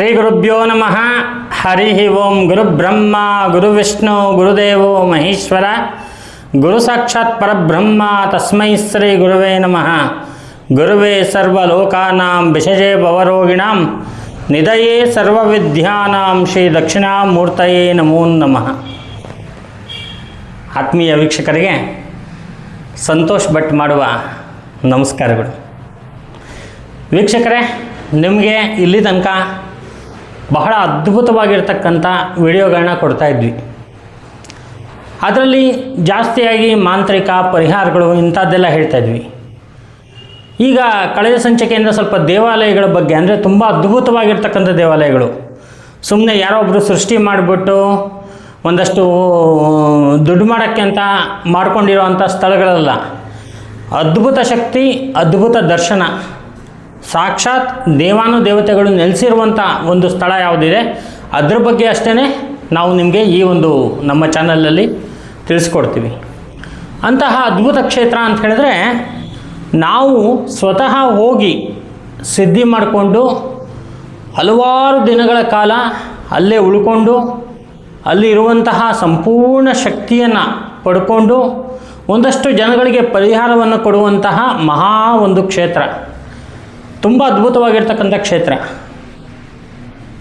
ಶ್ರೀ ಗುರುಭ್ಯೋ ನಮಃ. ಹರಿ ಓಂ ಗುರುಬ್ರಹ್ಮ ಗುರುವಿಷ್ಣು ಗುರುದೇವೋ ಮಹೇಶ್ವರ. ಗುರು ಸಾಕ್ಷಾತ್ ಪರಬ್ರಹ್ಮ, ತಸ್ಮೈ ಶ್ರೀ ಗುರುವೇ ನಮಃ. ಗುರುವೇ ಸರ್ವಲೋಕಾನಾಂ ವಿಷಜೆ ಭವರೋಗಿಣಾಂ. ನಿಧಯೇ ಸರ್ವವಿದ್ಯಾನಾಂ ಶ್ರೀ ದಕ್ಷಿಣಾಮೂರ್ತಯೇ ನಮೋ ನಮಃ. ಆತ್ಮೀಯ ವೀಕ್ಷಕರಿಗೆ ಸಂತೋಷ್ ಭಟ್ ಮಾಡುವ ನಮಸ್ಕಾರಗಳು. ವೀಕ್ಷಕರೇ, ನಿಮಗೆ ಇಲ್ಲಿ ತನಕ ಬಹಳ ಅದ್ಭುತವಾಗಿರ್ತಕ್ಕಂಥ ವಿಡಿಯೋಗಳನ್ನ ಕೊಡ್ತಾ ಇದ್ವಿ. ಅದರಲ್ಲಿ ಜಾಸ್ತಿಯಾಗಿ ಮಾಂತ್ರಿಕ, ಪರಿಹಾರಗಳು ಇಂಥದ್ದೆಲ್ಲ ಹೇಳ್ತಾ ಇದ್ವಿ. ಈಗ ಕಳೆದ ಸಂಚಿಕೆಯಿಂದ ಸ್ವಲ್ಪ ದೇವಾಲಯಗಳ ಬಗ್ಗೆ, ಅಂದರೆ ತುಂಬ ಅದ್ಭುತವಾಗಿರ್ತಕ್ಕಂಥ ದೇವಾಲಯಗಳು. ಸುಮ್ಮನೆ ಯಾರೋ ಒಬ್ಬರು ಸೃಷ್ಟಿ ಮಾಡಿಬಿಟ್ಟು ಒಂದಷ್ಟು ದುಡ್ಡು ಮಾಡೋಕ್ಕೆ ಅಂತ ಮಾಡ್ಕೊಂಡಿರೋವಂಥ ಸ್ಥಳಗಳಲ್ಲ. ಅದ್ಭುತ ಶಕ್ತಿ, ಅದ್ಭುತ ದರ್ಶನ. ಸಾಕ್ಷಾತ್ ದೇವಾನು ದೇವತೆಗಳು ನೆಲೆಸಿರುವಂಥ ಒಂದು ಸ್ಥಳ ಯಾವುದಿದೆ, ಅದ್ರ ಬಗ್ಗೆ ಅಷ್ಟೇ ನಾವು ನಿಮಗೆ ಈ ಒಂದು ನಮ್ಮ ಚಾನಲಲ್ಲಿ ತಿಳಿಸ್ಕೊಡ್ತೀವಿ. ಅಂತಹ ಅದ್ಭುತ ಕ್ಷೇತ್ರ ಅಂತ ಹೇಳಿದ್ರೆ, ನಾವು ಸ್ವತಃ ಹೋಗಿ ಸಿದ್ಧಿ ಮಾಡಿಕೊಂಡು ಹಲವಾರು ದಿನಗಳ ಕಾಲ ಅಲ್ಲೇ ಉಳ್ಕೊಂಡು ಅಲ್ಲಿರುವಂತಹ ಸಂಪೂರ್ಣ ಶಕ್ತಿಯನ್ನು ಪಡ್ಕೊಂಡು, ಒಂದಷ್ಟು ಜನಗಳಿಗೆ ಪರಿಹಾರವನ್ನು ಕೊಡುವಂತಹ ಮಹಾ ಒಂದು ಕ್ಷೇತ್ರ. ತುಂಬ ಅದ್ಭುತವಾಗಿರ್ತಕ್ಕಂಥ ಕ್ಷೇತ್ರ.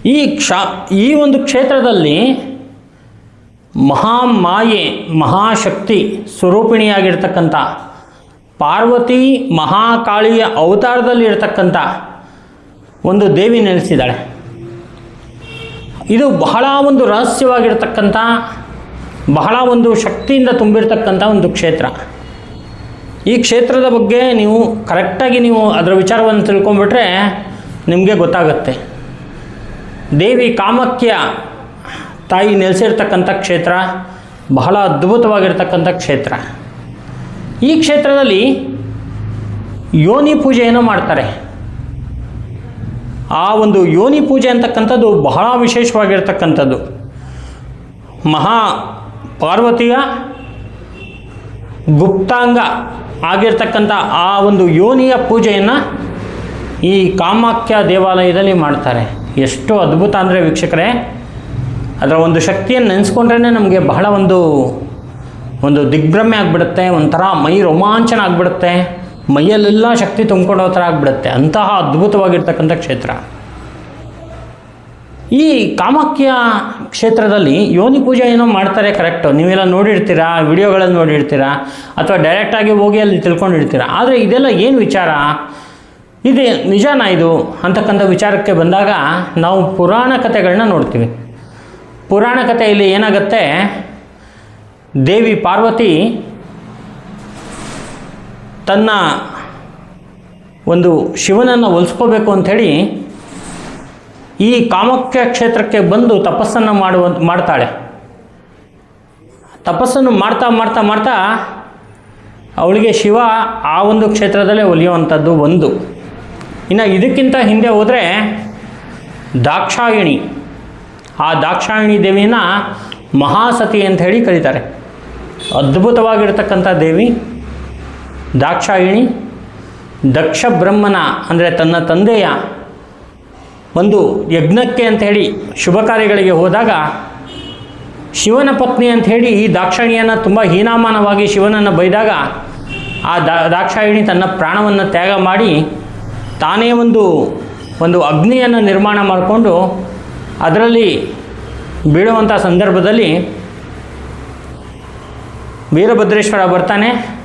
ಈ ಕ್ಷ, ಈ ಒಂದು ಕ್ಷೇತ್ರದಲ್ಲಿ ಮಹಾಮಾಯೆ, ಮಹಾಶಕ್ತಿ ಸ್ವರೂಪಿಣಿಯಾಗಿರ್ತಕ್ಕಂಥ, ಪಾರ್ವತಿ ಮಹಾಕಾಳಿಯ ಅವತಾರದಲ್ಲಿ ಇರತಕ್ಕಂಥ ಒಂದು ದೇವಿ ನೆಲೆಸಿದ್ದಾಳೆ. ಇದು ಬಹಳ ಒಂದು ರಹಸ್ಯವಾಗಿರ್ತಕ್ಕಂಥ, ಬಹಳ ಒಂದು ಶಕ್ತಿಯಿಂದ ತುಂಬಿರ್ತಕ್ಕಂಥ ಒಂದು ಕ್ಷೇತ್ರ. ಈ ಕ್ಷೇತ್ರದ ಬಗ್ಗೆ ನೀವು ಕರೆಕ್ಟಾಗಿ ನೀವು ಅದರ ವಿಚಾರವನ್ನು ತಿಳ್ಕೊಂಬಿಟ್ರೆ ನಿಮಗೆ ಗೊತ್ತಾಗುತ್ತೆ. ದೇವಿ ಕಾಮಕ್ಯ ತಾಯಿ ನೆಲೆಸಿರ್ತಕ್ಕಂಥ ಕ್ಷೇತ್ರ ಬಹಳ ಅದ್ಭುತವಾಗಿರ್ತಕ್ಕಂಥ ಕ್ಷೇತ್ರ. ಈ ಕ್ಷೇತ್ರದಲ್ಲಿ ಯೋನಿ ಪೂಜೆಯನ್ನು ಮಾಡ್ತಾರೆ. ಆ ಒಂದು ಯೋನಿ ಪೂಜೆ ಅಂತಕ್ಕಂಥದ್ದು ಬಹಳ ವಿಶೇಷವಾಗಿರ್ತಕ್ಕಂಥದ್ದು. ಮಹಾ ಪಾರ್ವತಿಯ ಗುಪ್ತಾಂಗ ಆಗಿರ್ತಕ್ಕಂಥ ಆ ಒಂದು ಯೋನಿಯ ಪೂಜೆಯನ್ನು ಈ ಕಾಮಾಖ್ಯ ದೇವಾಲಯದಲ್ಲಿ ಮಾಡ್ತಾರೆ. ಎಷ್ಟು ಅದ್ಭುತ ಅಂದರೆ ವೀಕ್ಷಕರೇ, ಅದರ ಒಂದು ಶಕ್ತಿಯನ್ನು ನೆನೆಸ್ಕೊಂಡ್ರೇ ನಮಗೆ ಬಹಳ ಒಂದು ಒಂದು ದಿಗ್ಭ್ರಮೆ ಆಗಿಬಿಡುತ್ತೆ, ಒಂಥರ ಮೈ ರೋಮಾಂಚನ ಆಗಿಬಿಡುತ್ತೆ, ಮೈಯಲ್ಲೆಲ್ಲ ಶಕ್ತಿ ತುಂಬಿಕೊಳ್ಳೋ ಥರ ಆಗಿಬಿಡುತ್ತೆ. ಅಂತಹ ಅದ್ಭುತವಾಗಿರ್ತಕ್ಕಂಥ ಕ್ಷೇತ್ರ. ಈ ಕಾಮಾಖ್ಯ ಕ್ಷೇತ್ರದಲ್ಲಿ ಯೋನಿ ಪೂಜೆ ಏನೋ ಮಾಡ್ತಾರೆ ಕರೆಕ್ಟು ನೀವೆಲ್ಲ ನೋಡಿರ್ತೀರಾ ವಿಡಿಯೋಗಳಲ್ಲಿ ನೋಡಿರ್ತೀರಾ, ಅಥವಾ ಡೈರೆಕ್ಟಾಗಿ ಹೋಗಿ ಅಲ್ಲಿ ತಿಳ್ಕೊಂಡಿರ್ತೀರಾ. ಆದರೆ ಇದೆಲ್ಲ ಏನು ವಿಚಾರ? ಇದೆ, ನಿಜಾನ ಇದು ಅಂತಕ್ಕಂಥ ವಿಚಾರಕ್ಕೆ ಬಂದಾಗ ನಾವು ಪುರಾಣ ಕಥೆಗಳನ್ನ ನೋಡ್ತೀವಿ. ಪುರಾಣ ಕಥೆಯಲ್ಲಿ ಏನಾಗುತ್ತೆ? ದೇವಿ ಪಾರ್ವತಿ ತನ್ನ ಒಂದು ಶಿವನನ್ನು ಒಲಿಸ್ಕೋಬೇಕು ಅಂಥೇಳಿ ಈ ಕಾಮಕ್ಯ ಕ್ಷೇತ್ರಕ್ಕೆ ಬಂದು ತಪಸ್ಸನ್ನು ಮಾಡುವ, ಮಾಡ್ತಾಳೆ. ತಪಸ್ಸನ್ನು ಮಾಡ್ತಾ ಮಾಡ್ತಾ ಮಾಡ್ತಾ ಅವಳಿಗೆ ಶಿವ ಆ ಒಂದು ಕ್ಷೇತ್ರದಲ್ಲೇ ಒಲಿಯುವಂಥದ್ದು ಒಂದು. ಇನ್ನು ಇದಕ್ಕಿಂತ ಹಿಂದೆ ಹೋದರೆ ದಾಕ್ಷಾಯಿಣಿ. ಆ ದಾಕ್ಷಾಯಿಣಿ ದೇವಿನ ಮಹಾಸತಿ ಅಂತ ಹೇಳಿ ಕರೀತಾರೆ. ಅದ್ಭುತವಾಗಿರ್ತಕ್ಕಂಥ ದೇವಿ, ದಾಕ್ಷಾಯಿಣಿ ದಕ್ಷ ಬ್ರಹ್ಮನ ಅಂದರೆ ತನ್ನ ತಂದೆಯ ಒಂದು ಯಜ್ಞಕ್ಕೆ ಅಂತ ಹೇಳಿ ಶುಭ ಕಾರ್ಯಗಳಿಗೆ ಹೋದಾಗ ಶಿವನ ಪತ್ನಿ ಅಂತ ಹೇಳಿ ಈ ದಾಕ್ಷಾಯಿಣಿಯನ್ನು ತುಂಬ ಹೀನಾಮಾನವಾಗಿ ಶಿವನನ್ನು ಬೈದಾಗ ಆ ದಾಕ್ಷಾಯಿಣಿ ತನ್ನ ಪ್ರಾಣವನ್ನು ತ್ಯಾಗ ಮಾಡಿ ತಾನೇ ಒಂದು ಒಂದು ಅಗ್ನಿಯನ್ನು ನಿರ್ಮಾಣ ಮಾಡಿಕೊಂಡು ಅದರಲ್ಲಿ ಬೀಳುವಂಥ ಸಂದರ್ಭದಲ್ಲಿ ವೀರಭದ್ರೇಶ್ವರ ಬರ್ತಾನೆ.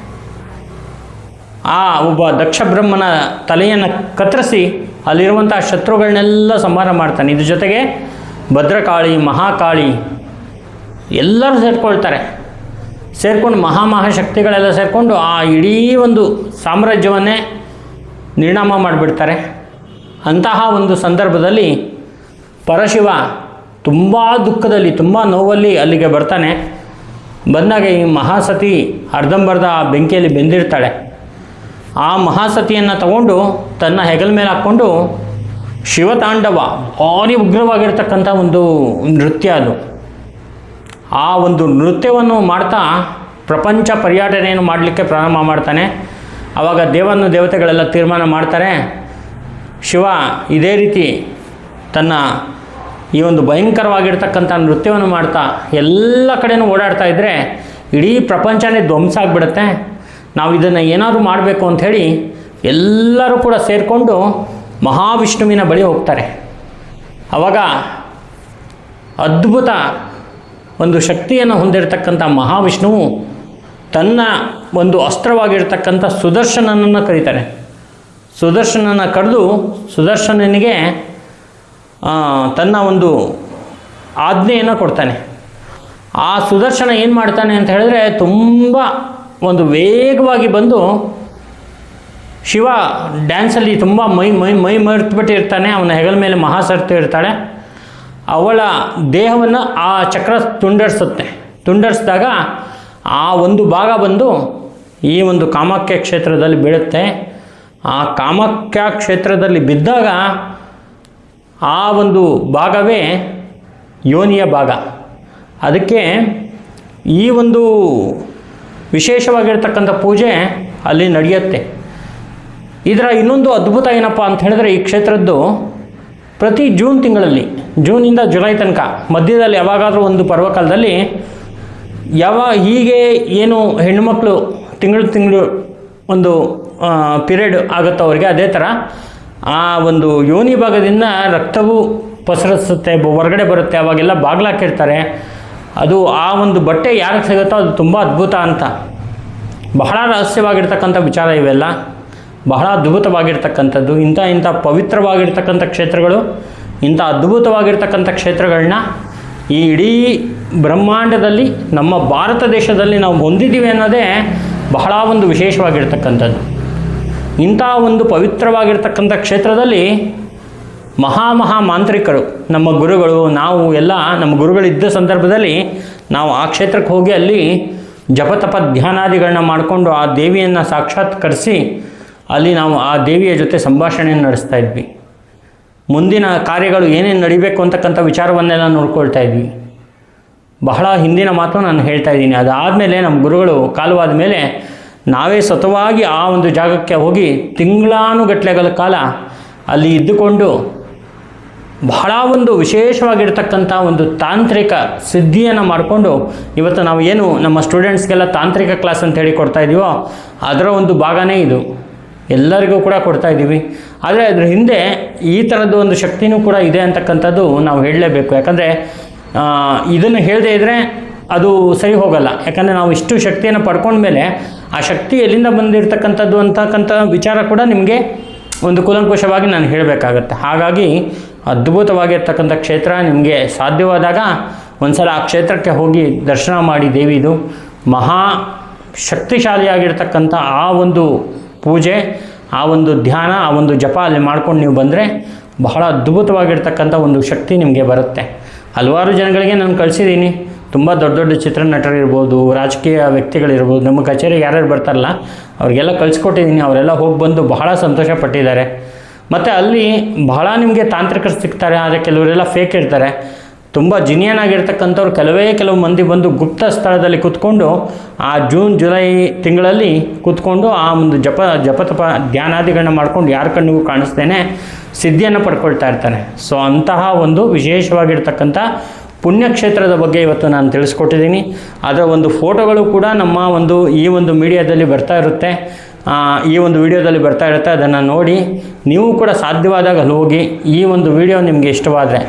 ಆ ಒಬ್ಬ ದಕ್ಷ ಬ್ರಹ್ಮನ ತಲೆಯನ್ನು ಕತ್ತರಿಸಿ ಅಲ್ಲಿರುವಂಥ ಶತ್ರುಗಳನ್ನೆಲ್ಲ ಸಂಹಾರ ಮಾಡ್ತಾನೆ. ಇದ್ರ ಜೊತೆಗೆ ಭದ್ರಕಾಳಿ, ಮಹಾಕಾಳಿ ಎಲ್ಲರೂ ಸೇರ್ಕೊಳ್ತಾರೆ. ಸೇರ್ಕೊಂಡು ಮಹಾಮಹಾಶಕ್ತಿಗಳೆಲ್ಲ ಸೇರಿಕೊಂಡು ಆ ಇಡೀ ಒಂದು ಸಾಮ್ರಾಜ್ಯವನ್ನೇ ನಿರ್ಣಾಮ ಮಾಡಿಬಿಡ್ತಾರೆ. ಅಂತಹ ಒಂದು ಸಂದರ್ಭದಲ್ಲಿ ಪರಶಿವ ತುಂಬ ದುಃಖದಲ್ಲಿ, ತುಂಬ ನೋವಲ್ಲಿ ಅಲ್ಲಿಗೆ ಬರ್ತಾನೆ. ಬಂದಾಗ ಈ ಮಹಾಸತಿ ಅರ್ಧಂಬರ್ಧ ಆ ಬೆಂಕಿಯಲ್ಲಿ ಬೆಂದಿರ್ತಾಳೆ. ಆ ಮಹಾಸತಿಯನ್ನು ತಗೊಂಡು ತನ್ನ ಹೆಗಲ ಮೇಲೆ ಹಾಕ್ಕೊಂಡು ಶಿವತಾಂಡವ ಭಾರಿ ಉಗ್ರವಾಗಿರ್ತಕ್ಕಂಥ ಒಂದು ನೃತ್ಯ ಅದು. ಆ ಒಂದು ನೃತ್ಯವನ್ನು ಮಾಡ್ತಾ ಪ್ರಪಂಚ ಪರ್ಯಟನೆಯನ್ನು ಮಾಡಲಿಕ್ಕೆ ಪ್ರಾರಂಭ ಮಾಡ್ತಾನೆ. ಆವಾಗ ದೇವನ ದೇವತೆಗಳೆಲ್ಲ ತೀರ್ಮಾನ ಮಾಡ್ತಾರೆ. ಶಿವ ಇದೇ ರೀತಿ ತನ್ನ ಈ ಒಂದು ಭಯಂಕರವಾಗಿರ್ತಕ್ಕಂಥ ನೃತ್ಯವನ್ನು ಮಾಡ್ತಾ ಎಲ್ಲ ಕಡೆಯೂ ಓಡಾಡ್ತಾ ಇದ್ದರೆ ಇಡೀ ಪ್ರಪಂಚನೇ ಧ್ವಂಸ ಆಗಿಬಿಡುತ್ತೆ. ನಾವು ಇದನ್ನು ಏನಾದರೂ ಮಾಡಬೇಕು ಅಂಥೇಳಿ ಎಲ್ಲರೂ ಕೂಡ ಸೇರಿಕೊಂಡು ಮಹಾವಿಷ್ಣುವಿನ ಬಳಿ ಹೋಗ್ತಾರೆ. ಆವಾಗ ಅದ್ಭುತ ಒಂದು ಶಕ್ತಿಯನ್ನು ಹೊಂದಿರತಕ್ಕಂಥ ಮಹಾವಿಷ್ಣುವು ತನ್ನ ಒಂದು ಅಸ್ತ್ರವಾಗಿರ್ತಕ್ಕಂಥ ಸುದರ್ಶನನನ್ನು ಕರೀತಾರೆ. ಸುದರ್ಶನನ ಕರೆದು ಸುದರ್ಶನನಿಗೆ ತನ್ನ ಒಂದು ಆಜ್ಞೆಯನ್ನು ಕೊಡ್ತಾನೆ. ಆ ಸುದರ್ಶನ ಏನು ಮಾಡ್ತಾನೆ ಅಂತ ಹೇಳಿದ್ರೆ ತುಂಬ ಒಂದು ವೇಗವಾಗಿ ಬಂದು ಶಿವ ಡ್ಯಾನ್ಸಲ್ಲಿ ತುಂಬ ಮೈ ಮೈ ಮೈ ಮರೆತುಬಿಟ್ಟಿರ್ತಾನೆ ಅವನ ಹೆಗಲ ಮೇಲೆ ಮಹಾಸರ್ತು ಇರ್ತಾಳೆ. ಅವಳ ದೇಹವನ್ನು ಆ ಚಕ್ರ ತುಂಡರಿಸುತ್ತೆ. ತುಂಡರಿಸಿದಾಗ ಆ ಒಂದು ಭಾಗ ಬಂದು ಈ ಒಂದು ಕಾಮಾಖ್ಯ ಕ್ಷೇತ್ರದಲ್ಲಿ ಬೀಳುತ್ತೆ. ಆ ಕಾಮಾಖ್ಯ ಕ್ಷೇತ್ರದಲ್ಲಿ ಬಿದ್ದಾಗ ಆ ಒಂದು ಭಾಗವೇ ಯೋನಿಯ ಭಾಗ. ಅದಕ್ಕೆ ಈ ಒಂದು ವಿಶೇಷವಾಗಿರ್ತಕ್ಕಂಥ ಪೂಜೆ ಅಲ್ಲಿ ನಡೆಯುತ್ತೆ. ಇದರ ಇನ್ನೊಂದು ಅದ್ಭುತ ಏನಪ್ಪ ಅಂತ ಹೇಳಿದ್ರೆ ಈ ಕ್ಷೇತ್ರದ್ದು ಪ್ರತಿ ಜೂನ್ ತಿಂಗಳಲ್ಲಿ ಜೂನಿಂದ ಜುಲೈ ತನಕ, ಮಧ್ಯದಲ್ಲಿ ಯಾವಾಗಾದರೂ ಒಂದು ಪರ್ವಕಾಲದಲ್ಲಿ ಯಾವ ಹೀಗೆ ಏನು ಹೆಣ್ಣುಮಕ್ಕಳು ತಿಂಗಳು ತಿಂಗಳು ಒಂದು ಪಿರಿಯಡ್ ಆಗುತ್ತೋ ಅವರಿಗೆ ಅದೇ ಥರ ಆ ಒಂದು ಯೋನಿ ಭಾಗದಿಂದ ರಕ್ತವು ಪಸರಿಸುತ್ತೆ ಹೊರಗಡೆ ಬರುತ್ತೆ, ಅವಾಗೆಲ್ಲ ಬಾಗ್ಲಾಕಿರ್ತಾರೆ ಅದು ಆ ಒಂದು ಬಟ್ಟೆ ಯಾರಿಗೆ ಸಿಗುತ್ತೋ ಅದು ತುಂಬ ಅದ್ಭುತ ಅಂತ. ಬಹಳ ರಹಸ್ಯವಾಗಿರ್ತಕ್ಕಂಥ ವಿಚಾರ ಇವೆಲ್ಲ. ಬಹಳ ಅದ್ಭುತವಾಗಿರ್ತಕ್ಕಂಥದ್ದು. ಇಂಥ ಇಂಥ ಪವಿತ್ರವಾಗಿರ್ತಕ್ಕಂಥ ಕ್ಷೇತ್ರಗಳು, ಇಂಥ ಅದ್ಭುತವಾಗಿರ್ತಕ್ಕಂಥ ಕ್ಷೇತ್ರಗಳನ್ನ ಈ ಇಡೀ ಬ್ರಹ್ಮಾಂಡದಲ್ಲಿ, ನಮ್ಮ ಭಾರತ ದೇಶದಲ್ಲಿ ನಾವು ಹೊಂದಿದ್ದೀವಿ ಅನ್ನೋದೇ ಬಹಳ ಒಂದು ವಿಶೇಷವಾಗಿರ್ತಕ್ಕಂಥದ್ದು. ಇಂಥ ಒಂದು ಪವಿತ್ರವಾಗಿರ್ತಕ್ಕಂಥ ಕ್ಷೇತ್ರದಲ್ಲಿ ಮಹಾ ಮಹಾ ಮಾಂತ್ರಿಕರು, ನಮ್ಮ ಗುರುಗಳು, ನಾವು ಎಲ್ಲ ನಮ್ಮ ಗುರುಗಳಿದ್ದ ಸಂದರ್ಭದಲ್ಲಿ ನಾವು ಆ ಕ್ಷೇತ್ರಕ್ಕೆ ಹೋಗಿ ಅಲ್ಲಿ ಜಪತಪ ಧ್ಯಾನಾದಿಗಳನ್ನ ಮಾಡಿಕೊಂಡು ಆ ದೇವಿಯನ್ನು ಸಾಕ್ಷಾತ್ಕರಿಸಿ ಅಲ್ಲಿ ನಾವು ಆ ದೇವಿಯ ಜೊತೆ ಸಂಭಾಷಣೆಯನ್ನು ನಡೆಸ್ತಾ ಇದ್ವಿ. ಮುಂದಿನ ಕಾರ್ಯಗಳು ಏನೇನು ನಡಿಬೇಕು ಅಂತಕ್ಕಂಥ ವಿಚಾರವನ್ನೆಲ್ಲ ನೋಡ್ಕೊಳ್ತಾ ಇದ್ವಿ. ಬಹಳ ಹಿಂದಿನ ಮಾತು ನಾನು ಹೇಳ್ತಾ ಇದ್ದೀನಿ. ಅದಾದಮೇಲೆ ನಮ್ಮ ಗುರುಗಳು ಕಾಲವಾದ ಮೇಲೆ ನಾವೇ ಸ್ವತವಾಗಿ ಆ ಒಂದು ಜಾಗಕ್ಕೆ ಹೋಗಿ ತಿಂಗಳಾನುಗಟ್ಲೆಗಳ ಕಾಲ ಅಲ್ಲಿ ಇದ್ದುಕೊಂಡು ಬಹಳ ಒಂದು ವಿಶೇಷವಾಗಿರ್ತಕ್ಕಂಥ ಒಂದು ತಾಂತ್ರಿಕ ಸಿದ್ಧಿಯನ್ನು ಮಾಡಿಕೊಂಡು ಇವತ್ತು ನಾವು ಏನು ನಮ್ಮ ಸ್ಟೂಡೆಂಟ್ಸ್ಗೆಲ್ಲ ತಾಂತ್ರಿಕ ಕ್ಲಾಸ್ ಅಂತ ಹೇಳಿ ಕೊಡ್ತಾ ಇದ್ದೀವೋ ಅದರ ಒಂದು ಭಾಗನೇ ಇದು. ಎಲ್ಲರಿಗೂ ಕೂಡ ಕೊಡ್ತಾ ಇದ್ದೀವಿ ಆದರೆ ಅದ್ರ ಹಿಂದೆ ಈ ಥರದ್ದು ಒಂದು ಶಕ್ತಿನೂ ಕೂಡ ಇದೆ ಅಂತಕ್ಕಂಥದ್ದು ನಾವು ಹೇಳಲೇಬೇಕು. ಯಾಕಂದರೆ ಇದನ್ನು ಹೇಳದೇ ಇದ್ದರೆ ಅದು ಸರಿ ಹೋಗಲ್ಲ. ಯಾಕಂದರೆ ನಾವು ಇಷ್ಟು ಶಕ್ತಿಯನ್ನು ಪಡ್ಕೊಂಡ್ಮೇಲೆ ಆ ಶಕ್ತಿ ಎಲ್ಲಿಂದ ಬಂದಿರತಕ್ಕಂಥದ್ದು ಅಂತಕ್ಕಂಥ ವಿಚಾರ ಕೂಡ ನಿಮಗೆ ಒಂದು ಕೂಲಂಕುಷವಾಗಿ ನಾನು ಹೇಳಬೇಕಾಗತ್ತೆ. ಹಾಗಾಗಿ ಅದ್ಭುತವಾಗಿರ್ತಕ್ಕಂಥ ಕ್ಷೇತ್ರ ನಿಮಗೆ ಸಾಧ್ಯವಾದಾಗ ಒಂದ್ಸಲ ಆ ಕ್ಷೇತ್ರಕ್ಕೆ ಹೋಗಿ ದರ್ಶನ ಮಾಡಿ ದೇವಿದು ಮಹಾ ಶಕ್ತಿಶಾಲಿಯಾಗಿರ್ತಕ್ಕಂಥ ಆ ಒಂದು ಪೂಜೆ, ಆ ಒಂದು ಧ್ಯಾನ, ಆ ಒಂದು ಜಪ ಅಲ್ಲಿ ಮಾಡ್ಕೊಂಡು ನೀವು ಬಂದರೆ ಬಹಳ ಅದ್ಭುತವಾಗಿರ್ತಕ್ಕಂಥ ಒಂದು ಶಕ್ತಿ ನಿಮಗೆ ಬರುತ್ತೆ. ಹಲವಾರು ಜನಗಳಿಗೆ ನಾನು ಕಳಿಸಿದ್ದೀನಿ. ತುಂಬ ದೊಡ್ಡ ದೊಡ್ಡ ಚಿತ್ರನಟರಿರ್ಬೋದು, ರಾಜಕೀಯ ವ್ಯಕ್ತಿಗಳಿರ್ಬೋದು, ನಮ್ಮ ಕಚೇರಿಗೆ ಯಾರ್ಯಾರು ಬರ್ತಾರಲ್ಲ, ಅವ್ರಿಗೆಲ್ಲ ಕಳಿಸ್ಕೊಟ್ಟಿದ್ದೀನಿ. ಅವರೆಲ್ಲ ಹೋಗಿ ಬಂದು ಬಹಳ ಸಂತೋಷ ಪಟ್ಟಿದ್ದಾರೆ ಮತ್ತು ಅಲ್ಲಿ ಬಹಳ ನಿಮಗೆ ತಾಂತ್ರಿಕರು ಸಿಗ್ತಾರೆ, ಆದರೆ ಕೆಲವರೆಲ್ಲ ಫೇಕ್ ಇರ್ತಾರೆ ತುಂಬ ಜಿನಿಯನ್ ಆಗಿರ್ತಕ್ಕಂಥವ್ರು ಕೆಲವೇ ಕೆಲವು ಮಂದಿ ಬಂದು ಗುಪ್ತ ಸ್ಥಳದಲ್ಲಿ ಕೂತ್ಕೊಂಡು ಆ ಜೂನ್, ಜುಲೈ ತಿಂಗಳಲ್ಲಿ ಕೂತ್ಕೊಂಡು ಆ ಒಂದು ಜಪ, ಜಪತಪ ಧ್ಯಾನಾದಿಗಳನ್ನ ಮಾಡ್ಕೊಂಡು ಯಾರ ಕಣ್ಣಿಗೂ ಕಾಣಿಸ್ತೇನೆ ಸಿದ್ಧಿಯನ್ನು ಪಡ್ಕೊಳ್ತಾ ಇರ್ತಾರೆ. ಸೊ ಅಂತಹ ಒಂದು ವಿಶೇಷವಾಗಿರ್ತಕ್ಕಂಥ ಪುಣ್ಯಕ್ಷೇತ್ರದ ಬಗ್ಗೆ ಇವತ್ತು ನಾನು ತಿಳಿಸ್ಕೊಟ್ಟಿದ್ದೀನಿ. ಅದರ ಒಂದು ಫೋಟೋಗಳು ಕೂಡ ನಮ್ಮ ಒಂದು ಈ ಒಂದು ಮೀಡಿಯಾದಲ್ಲಿ ಬರ್ತಾ ಇರುತ್ತೆ. ಈ ಒಂದು ವಿಡಿಯೋದಲ್ಲಿ ಬರ್ತಾ ಇರುತ್ತೆ, ಅದನ್ನು ನೋಡಿ ನೀವು ಕೂಡ ಸಾಧ್ಯವಾದಾಗ ಅಲ್ಲಿ ಹೋಗಿ ಈ ಒಂದು ವಿಡಿಯೋ ನಿಮಗೆ ಇಷ್ಟವಾದರೆ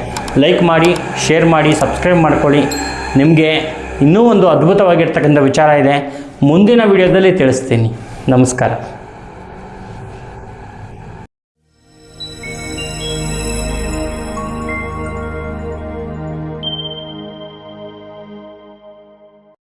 ಲೈಕ್ ಮಾಡಿ, ಶೇರ್ ಮಾಡಿ, ಸಬ್ಸ್ಕ್ರೈಬ್ ಮಾಡ್ಕೊಳ್ಳಿ. ನಿಮಗೆ ಇನ್ನೂ ಒಂದು ಅದ್ಭುತವಾಗಿರ್ತಕ್ಕಂಥ ವಿಚಾರ ಇದೆ. ಮುಂದಿನ ವಿಡಿಯೋದಲ್ಲಿ ತಿಳಿಸ್ತೀನಿ. ನಮಸ್ಕಾರ.